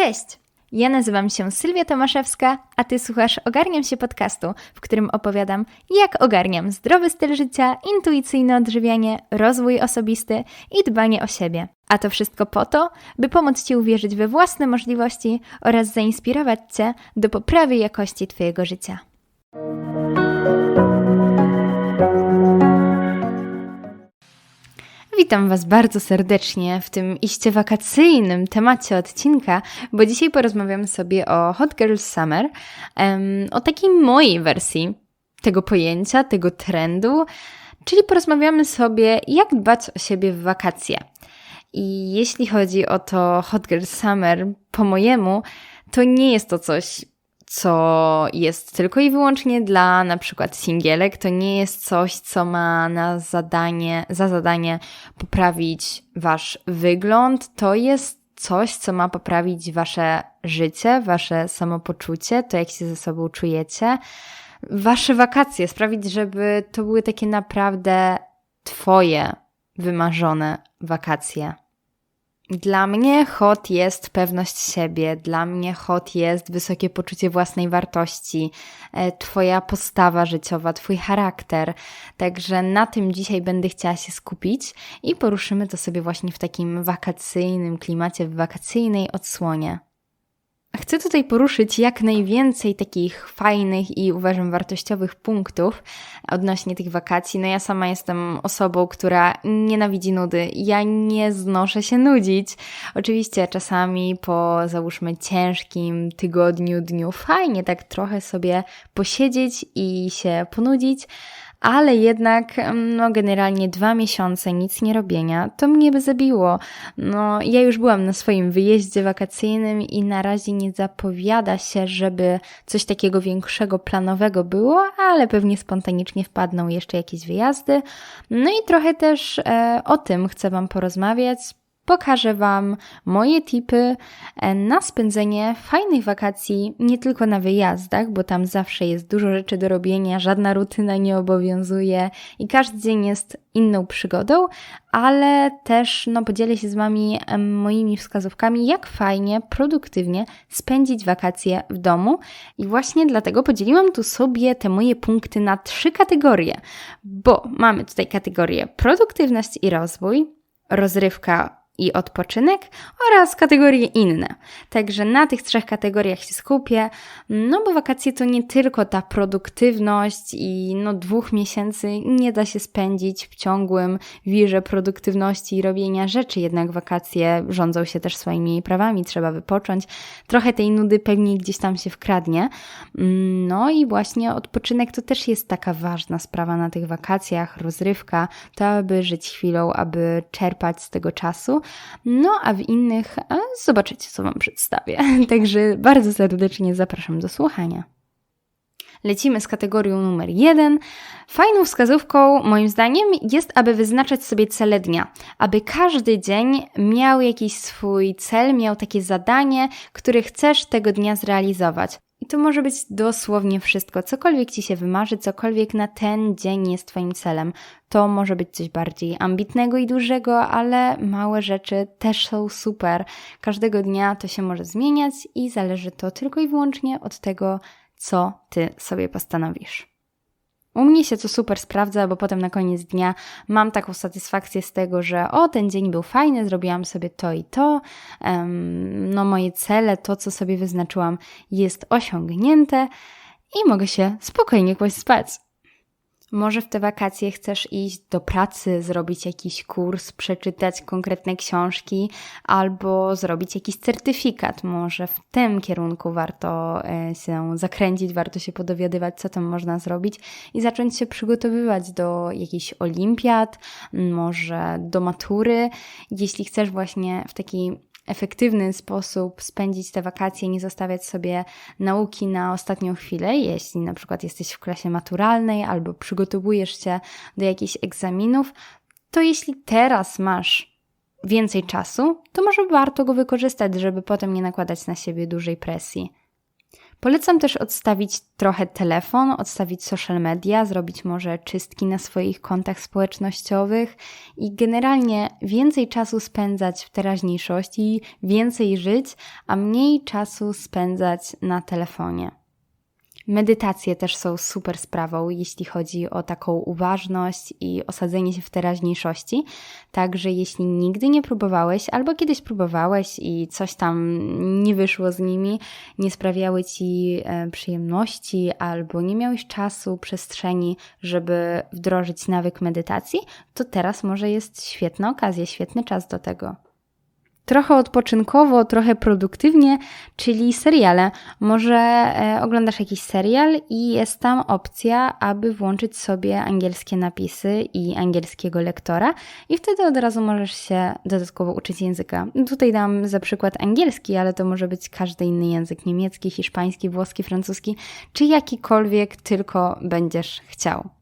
Cześć! Ja nazywam się Sylwia Tomaszewska, a Ty słuchasz Ogarniam się podcastu, w którym opowiadam, jak ogarniam zdrowy styl życia, intuicyjne odżywianie, rozwój osobisty i dbanie o siebie. A to wszystko po to, by pomóc Ci uwierzyć we własne możliwości oraz zainspirować Cię do poprawy jakości Twojego życia. Witam Was bardzo serdecznie w tym iście wakacyjnym temacie odcinka, bo dzisiaj porozmawiam sobie o Hot Girls Summer, um, o takiej mojej wersji tego pojęcia, tego trendu, czyli porozmawiamy sobie, jak dbać o siebie w wakacje. I jeśli chodzi o to Hot Girls Summer, po mojemu, to nie jest to coś co jest tylko i wyłącznie dla na przykład singielek. To nie jest coś, co ma na zadanie, za zadanie poprawić wasz wygląd. To jest coś, co ma poprawić wasze życie, wasze samopoczucie, to jak się ze sobą czujecie, wasze wakacje, sprawić, żeby to były takie naprawdę twoje wymarzone wakacje. Dla mnie hot jest pewność siebie, dla mnie hot jest wysokie poczucie własnej wartości, e, Twoja postawa życiowa, Twój charakter. Także na tym dzisiaj będę chciała się skupić i poruszymy to sobie właśnie w takim wakacyjnym klimacie, w wakacyjnej odsłonie. Chcę tutaj poruszyć jak najwięcej takich fajnych i uważam wartościowych punktów odnośnie tych wakacji. No ja sama jestem osobą, która nienawidzi nudy. Ja nie znoszę się nudzić. Oczywiście czasami po załóżmy ciężkim tygodniu, dniu fajnie tak trochę sobie posiedzieć i się ponudzić, ale jednak no generalnie dwa miesiące nic nie robienia, to mnie by zabiło. No ja już byłam na swoim wyjeździe wakacyjnym i na razie nie zapowiada się, żeby coś takiego większego planowego było, ale pewnie spontanicznie wpadną jeszcze jakieś wyjazdy. No i trochę też e, o tym chcę Wam porozmawiać, pokażę Wam moje tipy e, na spędzenie fajnych wakacji, nie tylko na wyjazdach, bo tam zawsze jest dużo rzeczy do robienia, żadna rutyna nie obowiązuje i każdy dzień jest inną przygodą, ale też no, podzielę się z Wami moimi wskazówkami, jak fajnie, produktywnie spędzić wakacje w domu. I właśnie dlatego podzieliłam tu sobie te moje punkty na trzy kategorie, bo mamy tutaj kategorię produktywność i rozwój, rozrywka i odpoczynek oraz kategorie inne. Także na tych trzech kategoriach się skupię, no bo wakacje to nie tylko ta produktywność i no dwóch miesięcy nie da się spędzić w ciągłym wirze produktywności i robienia rzeczy, jednak wakacje rządzą się też swoimi prawami, trzeba wypocząć. Trochę tej nudy pewnie gdzieś tam się wkradnie. No i właśnie odpoczynek to też jest taka ważna sprawa na tych wakacjach, rozrywka, to aby żyć chwilą, aby czerpać z tego czasu, no a w innych zobaczycie, co Wam przedstawię. Także bardzo serdecznie zapraszam do słuchania. Lecimy z kategorią numer jeden. Fajną wskazówką, moim zdaniem, jest, aby wyznaczać sobie cele dnia, aby każdy dzień miał jakiś swój cel, miał takie zadanie, które chcesz tego dnia zrealizować. To może być dosłownie wszystko, cokolwiek ci się wymarzy, cokolwiek na ten dzień jest Twoim celem. To może być coś bardziej ambitnego i dużego, ale małe rzeczy też są super. Każdego dnia to się może zmieniać i zależy to tylko i wyłącznie od tego, co Ty sobie postanowisz. U mnie się to super sprawdza, bo potem na koniec dnia mam taką satysfakcję z tego, że o, ten dzień był fajny, zrobiłam sobie to i to, no moje cele, to co sobie wyznaczyłam jest osiągnięte i mogę się spokojnie kłaść spać. Może w te wakacje chcesz iść do pracy, zrobić jakiś kurs, przeczytać konkretne książki albo zrobić jakiś certyfikat. Może w tym kierunku warto e, się zakręcić, warto się podowiadywać, co tam można zrobić i zacząć się przygotowywać do jakichś olimpiad, może do matury. Jeśli chcesz właśnie w taki efektywny sposób spędzić te wakacje, nie zostawiać sobie nauki na ostatnią chwilę, jeśli na przykład jesteś w klasie maturalnej albo przygotowujesz się do jakichś egzaminów, to jeśli teraz masz więcej czasu, to może warto go wykorzystać, żeby potem nie nakładać na siebie dużej presji. Polecam też odstawić trochę telefon, odstawić social media, zrobić może czystki na swoich kontach społecznościowych i generalnie więcej czasu spędzać w teraźniejszości, więcej żyć, a mniej czasu spędzać na telefonie. Medytacje też są super sprawą, jeśli chodzi o taką uważność i osadzenie się w teraźniejszości. Także jeśli nigdy nie próbowałeś, albo kiedyś próbowałeś i coś tam nie wyszło z nimi, nie sprawiały ci e, przyjemności, albo nie miałeś czasu, przestrzeni, żeby wdrożyć nawyk medytacji, to teraz może jest świetna okazja, świetny czas do tego trochę odpoczynkowo, trochę produktywnie, czyli seriale. Może e, oglądasz jakiś serial i jest tam opcja, aby włączyć sobie angielskie napisy i angielskiego lektora, i wtedy od razu możesz się dodatkowo uczyć języka. Tutaj dam za przykład angielski, ale to może być każdy inny język niemiecki, hiszpański, włoski, francuski, czy jakikolwiek tylko będziesz chciał.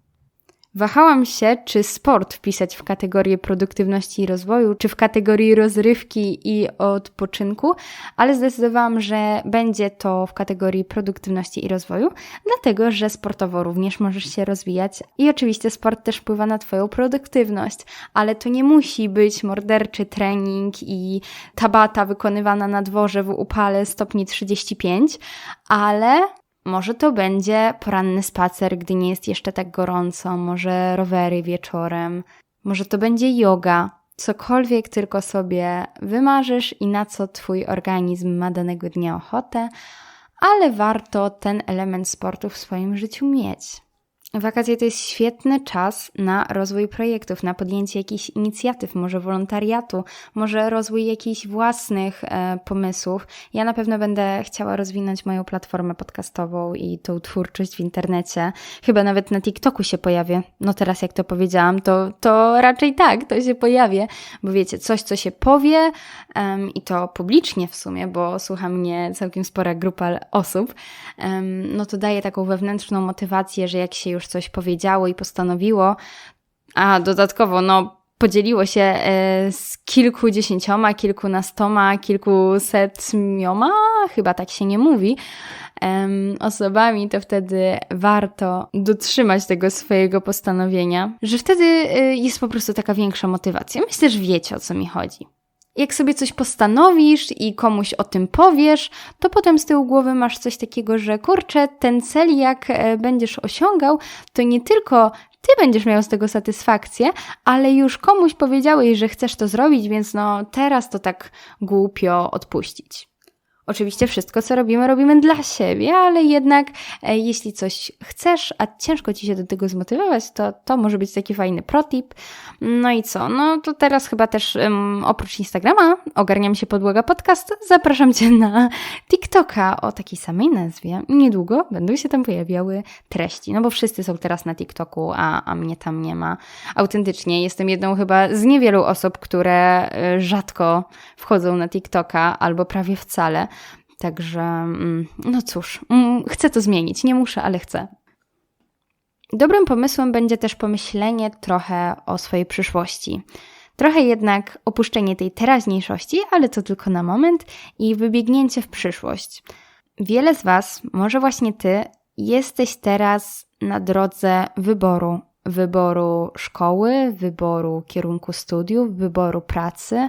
Wahałam się, czy sport wpisać w kategorię produktywności i rozwoju, czy w kategorii rozrywki i odpoczynku, ale zdecydowałam, że będzie to w kategorii produktywności i rozwoju, dlatego że sportowo również możesz się rozwijać. I oczywiście sport też wpływa na Twoją produktywność, ale to nie musi być morderczy trening i tabata wykonywana na dworze w upale stopni 35, ale może to będzie poranny spacer, gdy nie jest jeszcze tak gorąco, może rowery wieczorem, może to będzie yoga, cokolwiek tylko sobie wymarzysz i na co Twój organizm ma danego dnia ochotę, ale warto ten element sportu w swoim życiu mieć. Wakacje to jest świetny czas na rozwój projektów, na podjęcie jakichś inicjatyw, może wolontariatu, może rozwój jakichś własnych e, pomysłów. Ja na pewno będę chciała rozwinąć moją platformę podcastową i tą twórczość w internecie. Chyba nawet na TikToku się pojawię. No teraz jak to powiedziałam, to, to raczej tak, to się pojawię, bo wiecie, coś co się powie um, i to publicznie w sumie, bo słucha mnie całkiem spora grupa osób, um, no to daje taką wewnętrzną motywację, że jak się już coś powiedziało i postanowiło, a dodatkowo, no, podzieliło się e, z kilkudziesięcioma, kilkunastoma, kilkusetmioma, chyba tak się nie mówi, osobami, to wtedy warto dotrzymać tego swojego postanowienia, że wtedy e, jest po prostu taka większa motywacja. Myślę, że wiecie o co mi chodzi jak sobie coś postanowisz i komuś o tym powiesz, to potem z tyłu głowy masz coś takiego, że kurczę, ten cel jak e, będziesz osiągał, to nie tylko ty będziesz miał z tego satysfakcję, ale już komuś powiedziałeś, że chcesz to zrobić, więc no teraz to tak głupio odpuścić. Oczywiście wszystko, co robimy, robimy dla siebie, ale jednak e, jeśli coś chcesz, a ciężko ci się do tego zmotywować, to to może być taki fajny protip. No i co? No to teraz chyba też um, oprócz Instagrama ogarniam się podłoga podcast. Zapraszam Cię na TikToka o takiej samej nazwie. Niedługo będą się tam pojawiały treści, no bo wszyscy są teraz na TikToku, a, a mnie tam nie ma. Autentycznie jestem jedną chyba z niewielu osób, które e, rzadko wchodzą na TikToka albo prawie wcale. Także, mm, no cóż, mm, chcę to zmienić. Nie muszę, ale chcę. Dobrym pomysłem będzie też pomyślenie trochę o swojej przyszłości. Trochę jednak opuszczenie tej teraźniejszości, ale to tylko na moment i wybiegnięcie w przyszłość. Wiele z Was, może właśnie Ty, jesteś teraz na drodze wyboru. Wyboru szkoły, wyboru kierunku studiów, wyboru pracy.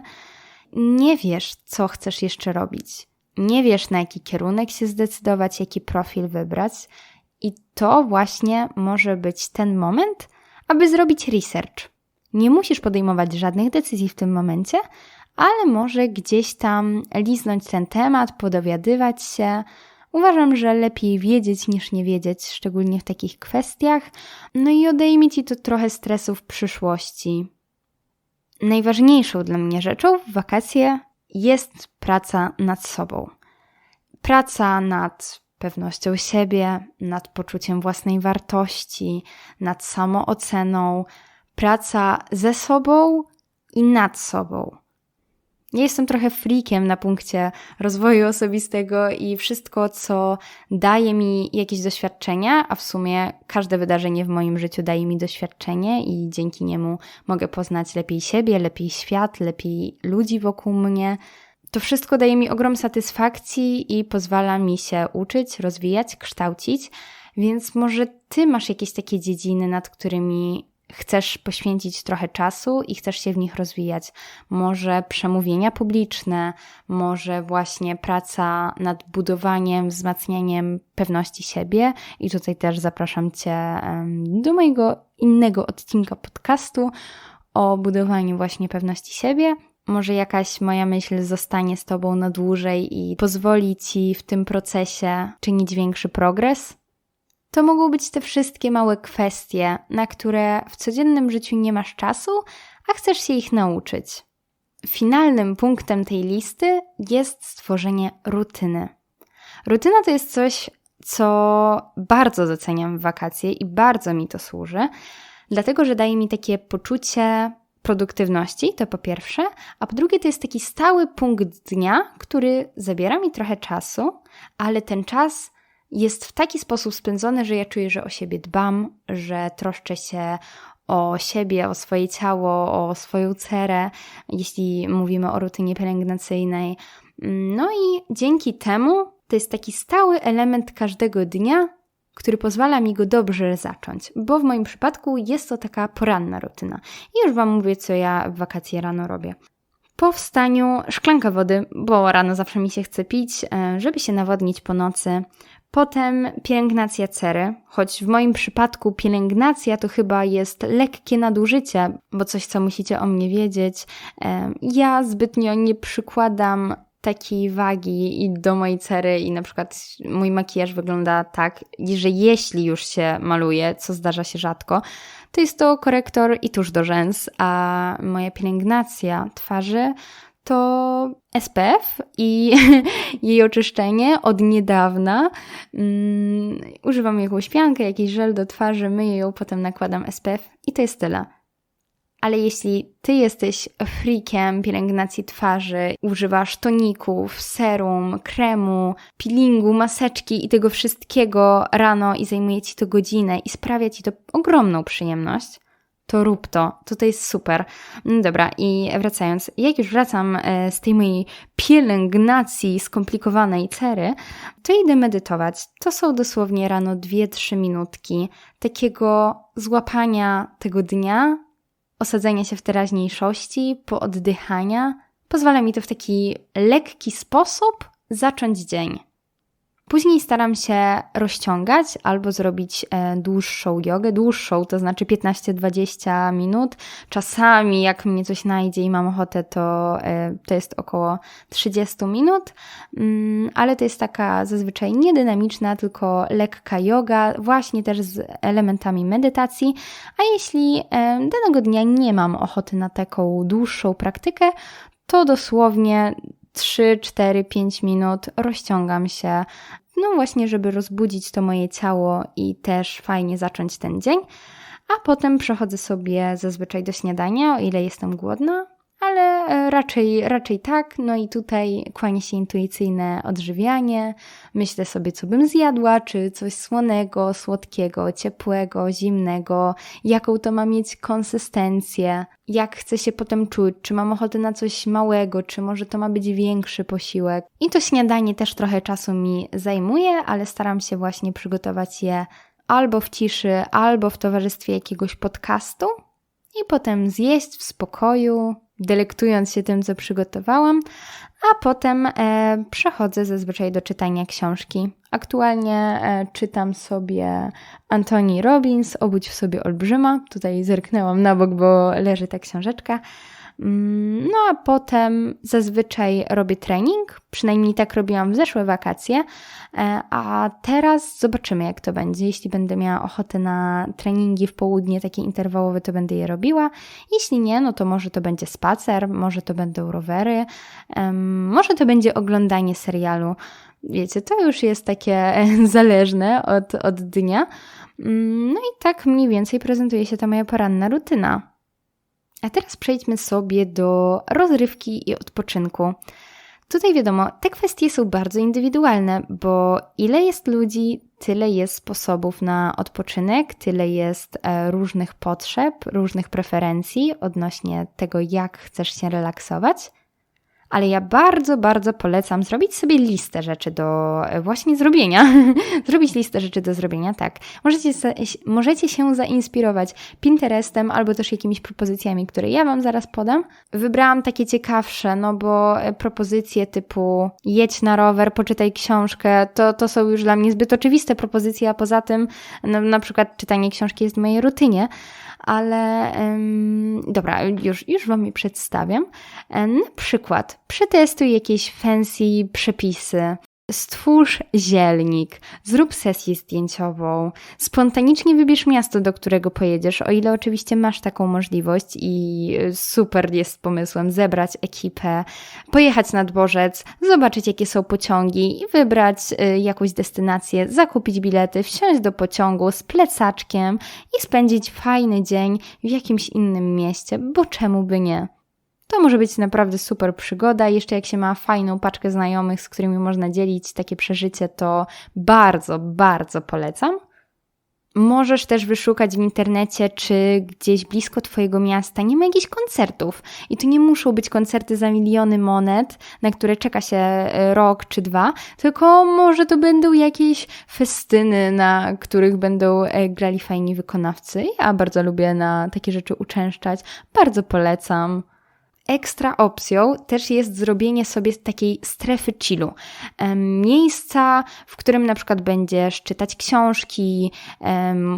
Nie wiesz, co chcesz jeszcze robić nie wiesz, na jaki kierunek się zdecydować, jaki profil wybrać, i to właśnie może być ten moment, aby zrobić research. Nie musisz podejmować żadnych decyzji w tym momencie, ale może gdzieś tam liznąć ten temat, podowiadywać się. Uważam, że lepiej wiedzieć niż nie wiedzieć, szczególnie w takich kwestiach. No i odejmie ci to trochę stresu w przyszłości. Najważniejszą dla mnie rzeczą w wakacje jest praca nad sobą. Praca nad pewnością siebie, nad poczuciem własnej wartości, nad samooceną, praca ze sobą i nad sobą. Ja jestem trochę freakiem na punkcie rozwoju osobistego i wszystko, co daje mi jakieś doświadczenia, a w sumie każde wydarzenie w moim życiu daje mi doświadczenie i dzięki niemu mogę poznać lepiej siebie, lepiej świat, lepiej ludzi wokół mnie, To wszystko daje mi ogrom satysfakcji i pozwala mi się uczyć, rozwijać, kształcić, więc może ty masz jakieś takie dziedziny, nad którymi chcesz poświęcić trochę czasu i chcesz się w nich rozwijać. Może przemówienia publiczne, może właśnie praca nad budowaniem, wzmacnianiem pewności siebie. I tutaj też zapraszam Cię do mojego innego odcinka podcastu o budowaniu właśnie pewności siebie. Może jakaś moja myśl zostanie z Tobą na dłużej i pozwoli Ci w tym procesie czynić większy progres. To mogą być te wszystkie małe kwestie, na które w codziennym życiu nie masz czasu, a chcesz się ich nauczyć. Finalnym punktem tej listy jest stworzenie rutyny. Rutyna to jest coś, co bardzo doceniam w wakacje i bardzo mi to służy, dlatego że daje mi takie poczucie produktywności, to po pierwsze, a po drugie to jest taki stały punkt dnia, który zabiera mi trochę czasu, ale ten czas jest w taki sposób spędzony, że ja czuję, że o siebie dbam, że troszczę się o siebie, o swoje ciało, o swoją cerę, jeśli mówimy o rutynie pielęgnacyjnej. No i dzięki temu to jest taki stały element każdego dnia, który pozwala mi go dobrze zacząć, bo w moim przypadku jest to taka poranna rutyna. I już Wam mówię, co ja w wakacje rano robię. Po wstaniu szklanka wody, bo rano zawsze mi się chce pić, e, żeby się nawodnić po nocy. Potem pielęgnacja cery, choć w moim przypadku pielęgnacja to chyba jest lekkie nadużycie, bo coś, co musicie o mnie wiedzieć. Ja zbytnio nie przykładam takiej wagi i do mojej cery i na przykład mój makijaż wygląda tak, że jeśli już się maluje, co zdarza się rzadko, to jest to korektor i tusz do rzęs, a moja pielęgnacja twarzy to SPF i jej oczyszczenie od niedawna. Um, używam jakąś piankę, jakiś żel do twarzy, myję ją, potem nakładam SPF i to jest tyle. Ale jeśli ty jesteś freakiem pielęgnacji twarzy, używasz toników, serum, kremu, peelingu, maseczki i tego wszystkiego rano i zajmuje ci to godzinę i sprawia ci to ogromną przyjemność, to rób to. To jest super. No dobra, i wracając, jak już wracam e, z tej mojej pielęgnacji skomplikowanej cery, to idę medytować. To są dosłownie rano 2-3 minutki takiego złapania tego dnia, osadzenia się w teraźniejszości, pooddychania. Pozwala mi to w taki lekki sposób zacząć dzień. Później staram się rozciągać albo zrobić e, dłuższą jogę, dłuższą, to znaczy 15-20 minut. Czasami, jak mnie coś najdzie i mam ochotę, to, e, to jest około 30 minut, mm, ale to jest taka zazwyczaj niedynamiczna, tylko lekka yoga, właśnie też z elementami medytacji. A jeśli e, danego dnia nie mam ochoty na taką dłuższą praktykę, to dosłownie 3, 4, 5 minut rozciągam się, no właśnie, żeby rozbudzić to moje ciało i też fajnie zacząć ten dzień. A potem przechodzę sobie zazwyczaj do śniadania, o ile jestem głodna, ale e, raczej, raczej tak. No i tutaj kłania się intuicyjne odżywianie. Myślę sobie, co bym zjadła, czy coś słonego, słodkiego, ciepłego, zimnego, jaką to ma mieć konsystencję, jak chcę się potem czuć, czy mam ochotę na coś małego, czy może to ma być większy posiłek. I to śniadanie też trochę czasu mi zajmuje, ale staram się właśnie przygotować je albo w ciszy, albo w towarzystwie jakiegoś podcastu. I potem zjeść w spokoju, delektując się tym, co przygotowałam, a potem e, przechodzę zazwyczaj do czytania książki. Aktualnie e, czytam sobie Antoni Robbins, Obudź w sobie olbrzyma. Tutaj zerknęłam na bok, bo leży ta książeczka. Mm, no a potem zazwyczaj robię trening, przynajmniej tak robiłam w zeszłe wakacje, e, a teraz zobaczymy jak to będzie. Jeśli będę miała ochotę na treningi w południe, takie interwałowe, to będę je robiła. Jeśli nie, no to może to będzie spacer, może to będą rowery, może to będzie oglądanie serialu. Wiecie, to już jest takie zależne od, od dnia. Mm, no i tak mniej więcej prezentuje się ta moja poranna rutyna. A teraz przejdźmy sobie do rozrywki i odpoczynku. Tutaj wiadomo, te kwestie są bardzo indywidualne, bo ile jest ludzi, tyle jest sposobów na odpoczynek, tyle jest e, różnych potrzeb, różnych preferencji odnośnie tego, jak chcesz się relaksować. Ale ja bardzo, bardzo polecam zrobić sobie listę rzeczy do e, właśnie zrobienia. zrobić listę rzeczy do zrobienia, tak. Możecie, możecie się zainspirować Pinterestem albo też jakimiś propozycjami, które ja Wam zaraz podam. Wybrałam takie ciekawsze, no bo e, propozycje typu jedź na rower, poczytaj książkę, to, to są już dla mnie zbyt oczywiste propozycje, a poza tym no, na przykład czytanie książki jest w mojej rutynie ale um, dobra, już, już Wam je przedstawiam. Na przykład przetestuj jakieś fancy przepisy, Stwórz zielnik, zrób sesję zdjęciową, spontanicznie wybierz miasto, do którego pojedziesz, o ile oczywiście masz taką możliwość i super jest pomysłem zebrać ekipę, pojechać na dworzec, zobaczyć jakie są pociągi i wybrać y, jakąś destynację, zakupić bilety, wsiąść do pociągu z plecaczkiem i spędzić fajny dzień w jakimś innym mieście, bo czemu by nie? To może być naprawdę super przygoda. Jeszcze jak się ma fajną paczkę znajomych, z którymi można dzielić takie przeżycie, to bardzo, bardzo polecam. Możesz też wyszukać w internecie, czy gdzieś blisko Twojego miasta nie ma jakichś koncertów. I to nie muszą być koncerty za miliony monet, na które czeka się e, rok czy dwa, tylko może to będą jakieś festyny, na których będą e, grali fajni wykonawcy. Ja bardzo lubię na takie rzeczy uczęszczać. Bardzo polecam. Ekstra opcją też jest zrobienie sobie takiej strefy chillu. Miejsca, w którym na przykład będziesz czytać książki,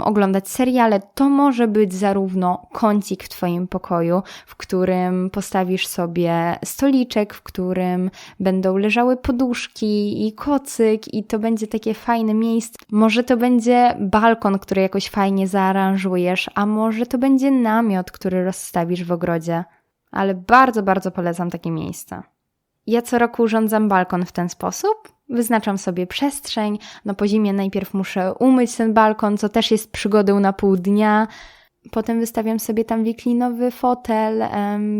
oglądać seriale. To może być zarówno kącik w Twoim pokoju, w którym postawisz sobie stoliczek, w którym będą leżały poduszki i kocyk, i to będzie takie fajne miejsce. Może to będzie balkon, który jakoś fajnie zaaranżujesz, a może to będzie namiot, który rozstawisz w ogrodzie ale bardzo, bardzo polecam takie miejsce. Ja co roku urządzam balkon w ten sposób. Wyznaczam sobie przestrzeń. No po zimie najpierw muszę umyć ten balkon, co też jest przygodą na pół dnia. Potem wystawiam sobie tam wiklinowy fotel,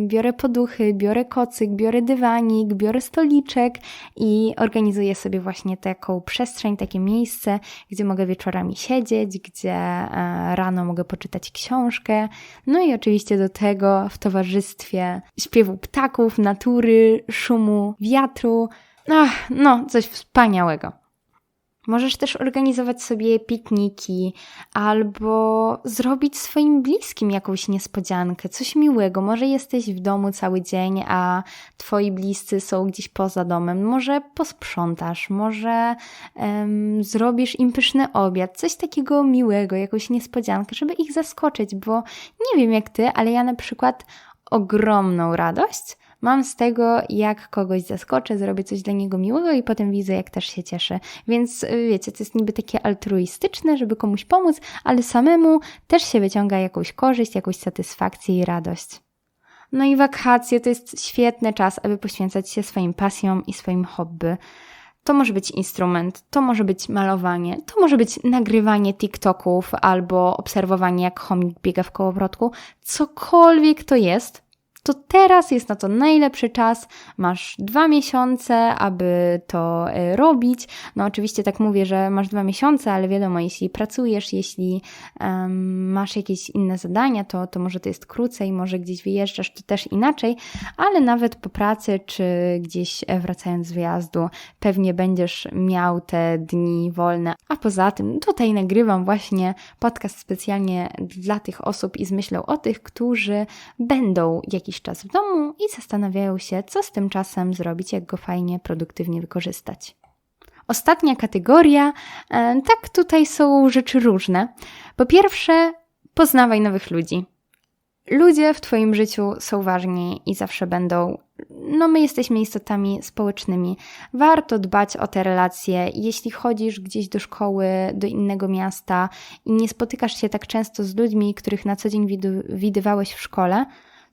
biorę poduchy, biorę kocyk, biorę dywanik, biorę stoliczek i organizuję sobie właśnie taką przestrzeń, takie miejsce, gdzie mogę wieczorami siedzieć, gdzie e, rano mogę poczytać książkę. No i oczywiście do tego w towarzystwie śpiewu ptaków, natury, szumu wiatru. Ach, no, coś wspaniałego. Możesz też organizować sobie pikniki albo zrobić swoim bliskim jakąś niespodziankę, coś miłego. Może jesteś w domu cały dzień, a twoi bliscy są gdzieś poza domem. Może posprzątasz, może um, zrobisz im pyszny obiad, coś takiego miłego, jakąś niespodziankę, żeby ich zaskoczyć, bo nie wiem jak ty, ale ja na przykład ogromną radość mam z tego, jak kogoś zaskoczę, zrobię coś dla niego miłego i potem widzę, jak też się cieszy. Więc y, wiecie, to jest niby takie altruistyczne, żeby komuś pomóc, ale samemu też się wyciąga jakąś korzyść, jakąś satysfakcję i radość. No i wakacje to jest świetny czas, aby poświęcać się swoim pasjom i swoim hobby. To może być instrument, to może być malowanie, to może być nagrywanie TikToków albo obserwowanie, jak chomik biega w kołowrotku. Cokolwiek to jest, to teraz jest na to najlepszy czas. Masz dwa miesiące, aby to e, robić. No, oczywiście tak mówię, że masz dwa miesiące, ale wiadomo, jeśli pracujesz, jeśli um, masz jakieś inne zadania, to, to może to jest krócej, może gdzieś wyjeżdżasz, to też inaczej, ale nawet po pracy czy gdzieś e, wracając z wyjazdu, pewnie będziesz miał te dni wolne. A poza tym, tutaj nagrywam właśnie podcast specjalnie dla tych osób i z myślą o tych, którzy będą jakiś jakiś czas w domu i zastanawiają się, co z tym czasem zrobić, jak go fajnie, produktywnie wykorzystać. Ostatnia kategoria, e, tak tutaj są rzeczy różne. Po pierwsze, poznawaj nowych ludzi. Ludzie w Twoim życiu są ważni i zawsze będą. No, my jesteśmy istotami społecznymi. Warto dbać o te relacje. Jeśli chodzisz gdzieś do szkoły, do innego miasta i nie spotykasz się tak często z ludźmi, których na co dzień widywałeś w szkole,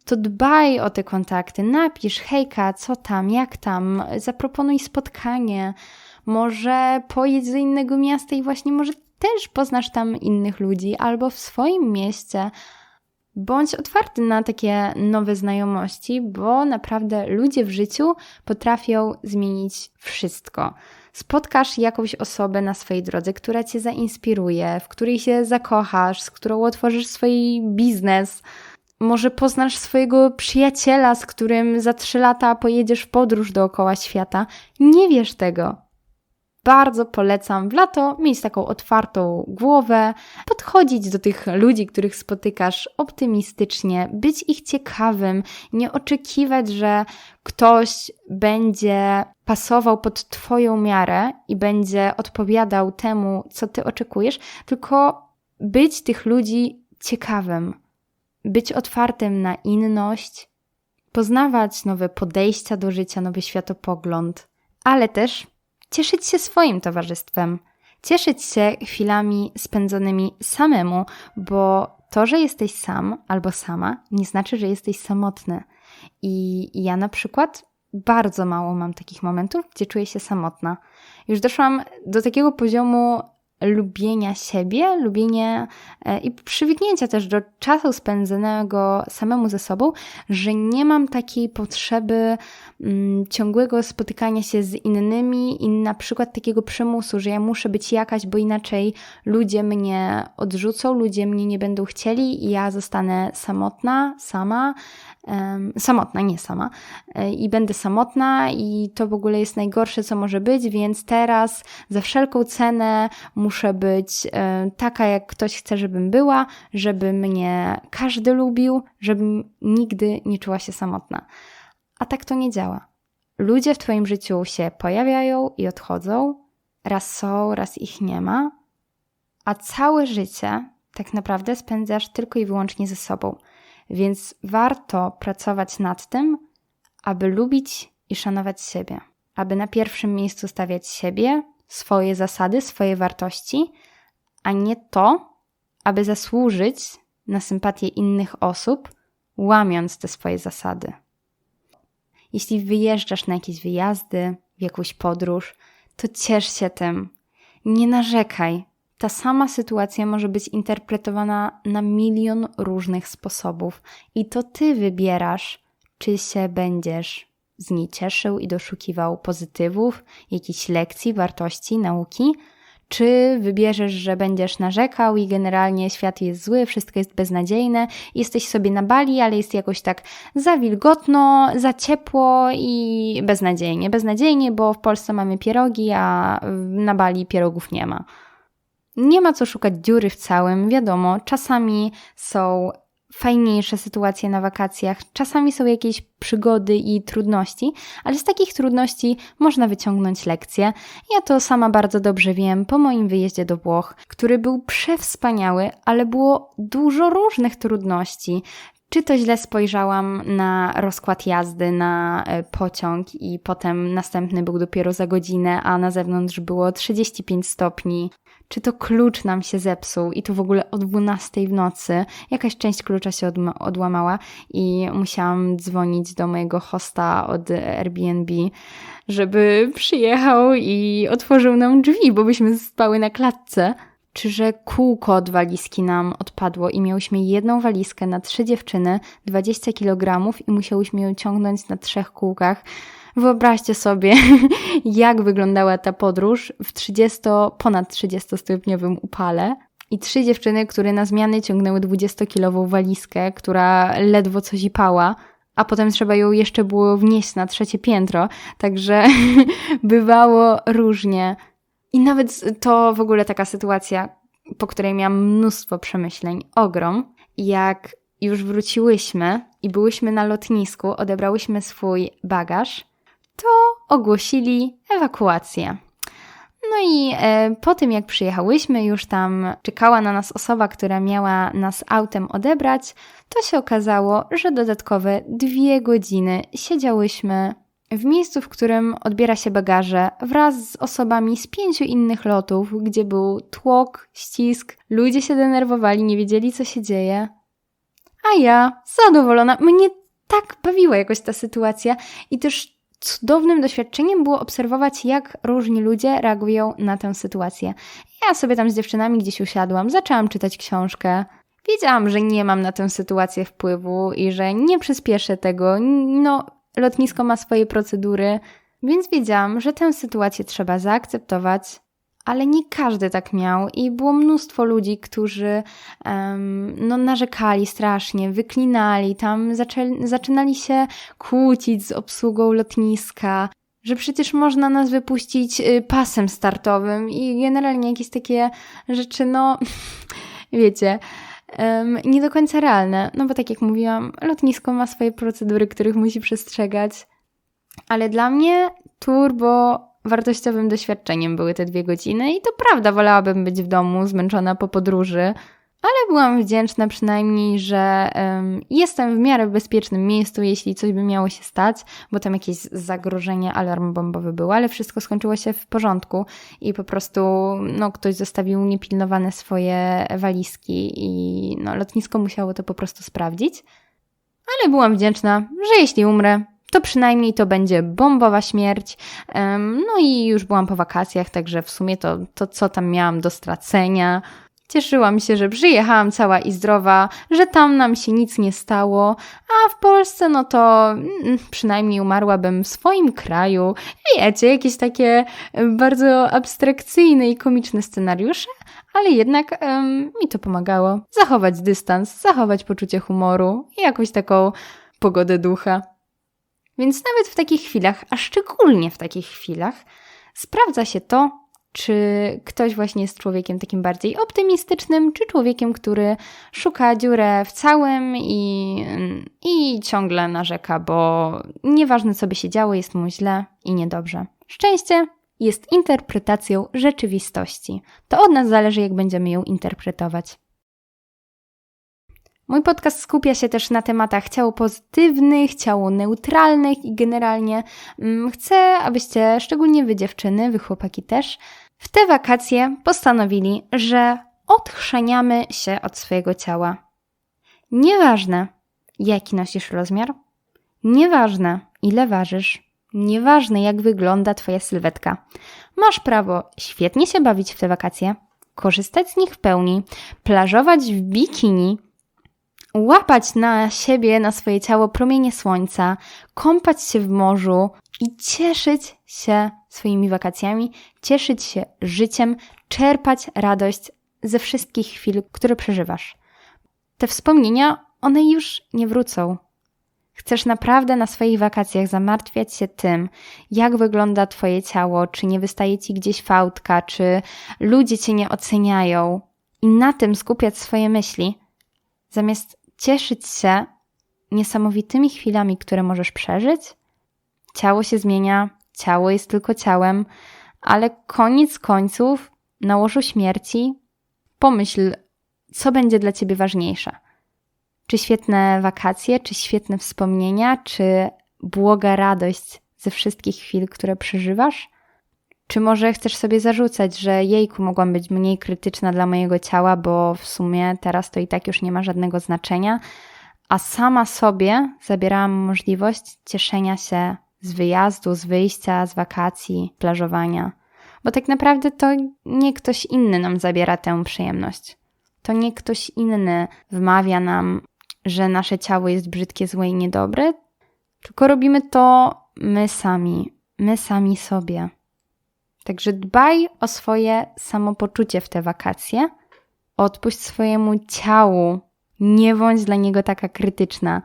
to dbaj o te kontakty. Napisz, hejka, co tam, jak tam, zaproponuj spotkanie. Może pojedź do innego miasta i właśnie może też poznasz tam innych ludzi albo w swoim mieście. Bądź otwarty na takie nowe znajomości, bo naprawdę ludzie w życiu potrafią zmienić wszystko. Spotkasz jakąś osobę na swojej drodze, która cię zainspiruje, w której się zakochasz, z którą otworzysz swój biznes, Może poznasz swojego przyjaciela, z którym za trzy lata pojedziesz w podróż dookoła świata. Nie wiesz tego. Bardzo polecam w lato mieć taką otwartą głowę, podchodzić do tych ludzi, których spotykasz optymistycznie, być ich ciekawym, nie oczekiwać, że ktoś będzie pasował pod Twoją miarę i będzie odpowiadał temu, co Ty oczekujesz, tylko być tych ludzi ciekawym być otwartym na inność, poznawać nowe podejścia do życia, nowy światopogląd, ale też cieszyć się swoim towarzystwem, cieszyć się chwilami spędzonymi samemu, bo to, że jesteś sam albo sama, nie znaczy, że jesteś samotny. I ja na przykład bardzo mało mam takich momentów, gdzie czuję się samotna. Już doszłam do takiego poziomu lubienia siebie, lubienia e, i przywyknięcia też do czasu spędzonego samemu ze sobą, że nie mam takiej potrzeby mm, ciągłego spotykania się z innymi i na przykład takiego przymusu, że ja muszę być jakaś, bo inaczej ludzie mnie odrzucą, ludzie mnie nie będą chcieli i ja zostanę samotna, sama, samotna, nie sama, e, i będę samotna, i to w ogóle jest najgorsze, co może być, więc teraz za wszelką cenę muszę być e, taka, jak ktoś chce, żebym była, żeby mnie każdy lubił, żebym nigdy nie czuła się samotna. A tak to nie działa. Ludzie w Twoim życiu się pojawiają i odchodzą, raz są, raz ich nie ma, a całe życie tak naprawdę spędzasz tylko i wyłącznie ze sobą. Więc warto pracować nad tym, aby lubić i szanować siebie, aby na pierwszym miejscu stawiać siebie, swoje zasady, swoje wartości, a nie to, aby zasłużyć na sympatię innych osób, łamiąc te swoje zasady. Jeśli wyjeżdżasz na jakieś wyjazdy, w jakąś podróż, to ciesz się tym. Nie narzekaj, ta sama sytuacja może być interpretowana na milion różnych sposobów, i to ty wybierasz, czy się będziesz z niej cieszył i doszukiwał pozytywów, jakichś lekcji, wartości, nauki, czy wybierzesz, że będziesz narzekał i generalnie świat jest zły, wszystko jest beznadziejne, jesteś sobie na Bali, ale jest jakoś tak za wilgotno, za ciepło i beznadziejnie. Beznadziejnie, bo w Polsce mamy pierogi, a na Bali pierogów nie ma. Nie ma co szukać dziury w całym, wiadomo, czasami są fajniejsze sytuacje na wakacjach, czasami są jakieś przygody i trudności, ale z takich trudności można wyciągnąć lekcje. Ja to sama bardzo dobrze wiem po moim wyjeździe do Włoch, który był przewspaniały, ale było dużo różnych trudności. Czy to źle spojrzałam na rozkład jazdy na e, pociąg i potem następny był dopiero za godzinę, a na zewnątrz było 35 stopni czy to klucz nam się zepsuł i to w ogóle o 12 w nocy. Jakaś część klucza się odłamała i musiałam dzwonić do mojego hosta od Airbnb, żeby przyjechał i otworzył nam drzwi, bo byśmy spały na klatce. Czy że kółko od walizki nam odpadło i miałyśmy jedną walizkę na trzy dziewczyny, 20 kg i musiałyśmy ją ciągnąć na trzech kółkach. Wyobraźcie sobie, jak wyglądała ta podróż w 30, ponad 30-stopniowym upale. I trzy dziewczyny, które na zmiany ciągnęły 20-kilową walizkę, która ledwo co zipała, a potem trzeba ją jeszcze było wnieść na trzecie piętro. Także bywało różnie. I nawet to w ogóle taka sytuacja, po której miałam mnóstwo przemyśleń, ogrom, jak już wróciłyśmy i byłyśmy na lotnisku, odebrałyśmy swój bagaż to ogłosili ewakuację. No i e, po tym, jak przyjechałyśmy, już tam czekała na nas osoba, która miała nas autem odebrać, to się okazało, że dodatkowe dwie godziny siedziałyśmy w miejscu, w którym odbiera się bagaże wraz z osobami z pięciu innych lotów, gdzie był tłok, ścisk, ludzie się denerwowali, nie wiedzieli, co się dzieje. A ja, zadowolona, mnie tak bawiła jakoś ta sytuacja i też cudownym doświadczeniem było obserwować, jak różni ludzie reagują na tę sytuację. Ja sobie tam z dziewczynami gdzieś usiadłam, zaczęłam czytać książkę. Wiedziałam, że nie mam na tę sytuację wpływu i że nie przyspieszę tego. No, lotnisko ma swoje procedury, więc wiedziałam, że tę sytuację trzeba zaakceptować, ale nie każdy tak miał i było mnóstwo ludzi, którzy um, no, narzekali strasznie, wyklinali, tam zaczęli, zaczynali się kłócić z obsługą lotniska, że przecież można nas wypuścić y, pasem startowym i generalnie jakieś takie rzeczy, no wiecie, um, nie do końca realne. No bo tak jak mówiłam, lotnisko ma swoje procedury, których musi przestrzegać. Ale dla mnie turbo wartościowym doświadczeniem były te dwie godziny i to prawda, wolałabym być w domu, zmęczona po podróży, ale byłam wdzięczna przynajmniej, że um, jestem w miarę bezpiecznym miejscu, jeśli coś by miało się stać, bo tam jakieś zagrożenie, alarm bombowy był, ale wszystko skończyło się w porządku i po prostu no, ktoś zostawił niepilnowane swoje walizki i no, lotnisko musiało to po prostu sprawdzić. Ale byłam wdzięczna, że jeśli umrę, to przynajmniej to będzie bombowa śmierć. No i już byłam po wakacjach, także w sumie to, to co tam miałam do stracenia. Cieszyłam się, że przyjechałam cała i zdrowa, że tam nam się nic nie stało, a w Polsce no to mm, przynajmniej umarłabym w swoim kraju. Wiecie, jakieś takie bardzo abstrakcyjne i komiczne scenariusze, ale jednak um, mi to pomagało zachować dystans, zachować poczucie humoru i jakąś taką pogodę ducha. Więc nawet w takich chwilach, a szczególnie w takich chwilach, sprawdza się to, czy ktoś właśnie jest człowiekiem takim bardziej optymistycznym, czy człowiekiem, który szuka dziurę w całym i, i ciągle narzeka, bo nieważne co by się działo, jest mu źle i niedobrze. Szczęście jest interpretacją rzeczywistości. To od nas zależy, jak będziemy ją interpretować. Mój podcast skupia się też na tematach ciało pozytywnych, ciało neutralnych i generalnie mm, chcę, abyście, szczególnie wy dziewczyny, wy chłopaki też, w te wakacje postanowili, że odchrzeniamy się od swojego ciała. Nieważne, jaki nosisz rozmiar, nieważne, ile ważysz, nieważne, jak wygląda Twoja sylwetka. Masz prawo świetnie się bawić w te wakacje, korzystać z nich w pełni, plażować w bikini, łapać na siebie, na swoje ciało promienie słońca, kąpać się w morzu i cieszyć się swoimi wakacjami, cieszyć się życiem, czerpać radość ze wszystkich chwil, które przeżywasz. Te wspomnienia, one już nie wrócą. Chcesz naprawdę na swoich wakacjach zamartwiać się tym, jak wygląda Twoje ciało, czy nie wystaje Ci gdzieś fałdka, czy ludzie Cię nie oceniają, i na tym skupiać swoje myśli, zamiast cieszyć się niesamowitymi chwilami, które możesz przeżyć. Ciało się zmienia, ciało jest tylko ciałem, ale koniec końców, na łożu śmierci, pomyśl, co będzie dla ciebie ważniejsze. Czy świetne wakacje, czy świetne wspomnienia, czy błoga radość ze wszystkich chwil, które przeżywasz? Czy może chcesz sobie zarzucać, że jejku, mogłam być mniej krytyczna dla mojego ciała, bo w sumie teraz to i tak już nie ma żadnego znaczenia, a sama sobie zabierałam możliwość cieszenia się z wyjazdu, z wyjścia, z wakacji, plażowania. Bo tak naprawdę to nie ktoś inny nam zabiera tę przyjemność. To nie ktoś inny wmawia nam, że nasze ciało jest brzydkie, złe i niedobre, tylko robimy to my sami, my sami sobie. Także dbaj o swoje samopoczucie w te wakacje. Odpuść swojemu ciału. Nie bądź dla niego taka krytyczna.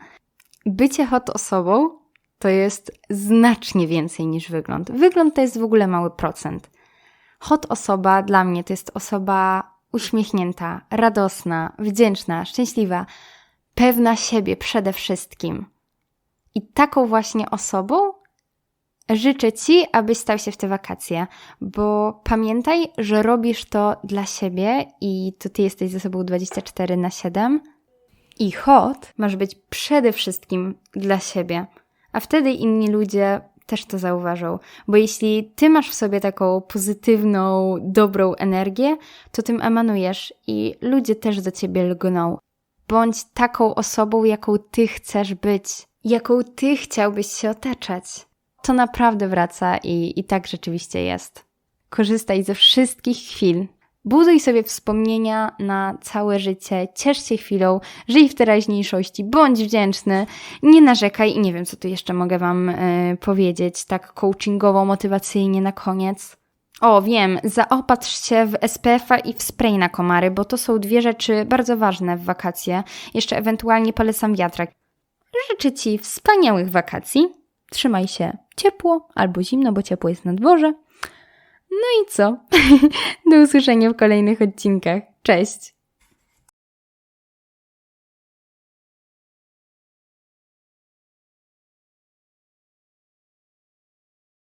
Bycie hot osobą to jest znacznie więcej niż wygląd. Wygląd to jest w ogóle mały procent. Hot osoba dla mnie to jest osoba uśmiechnięta, radosna, wdzięczna, szczęśliwa, pewna siebie przede wszystkim. I taką właśnie osobą Życzę Ci, abyś stał się w te wakacje, bo pamiętaj, że robisz to dla siebie i to Ty jesteś ze sobą 24 na 7 i hot masz być przede wszystkim dla siebie, a wtedy inni ludzie też to zauważą, bo jeśli Ty masz w sobie taką pozytywną, dobrą energię, to tym emanujesz i ludzie też do Ciebie lgną. Bądź taką osobą, jaką Ty chcesz być, jaką Ty chciałbyś się otaczać to naprawdę wraca i, i tak rzeczywiście jest. Korzystaj ze wszystkich chwil. Buduj sobie wspomnienia na całe życie, ciesz się chwilą, żyj w teraźniejszości, bądź wdzięczny, nie narzekaj i nie wiem, co tu jeszcze mogę Wam y, powiedzieć, tak coachingowo, motywacyjnie na koniec. O, wiem, zaopatrz się w SPF-a i w spray na komary, bo to są dwie rzeczy bardzo ważne w wakacje. Jeszcze ewentualnie polecam wiatrak. Życzę Ci wspaniałych wakacji. Trzymaj się ciepło albo zimno, bo ciepło jest na dworze. No i co? Do usłyszenia w kolejnych odcinkach. Cześć!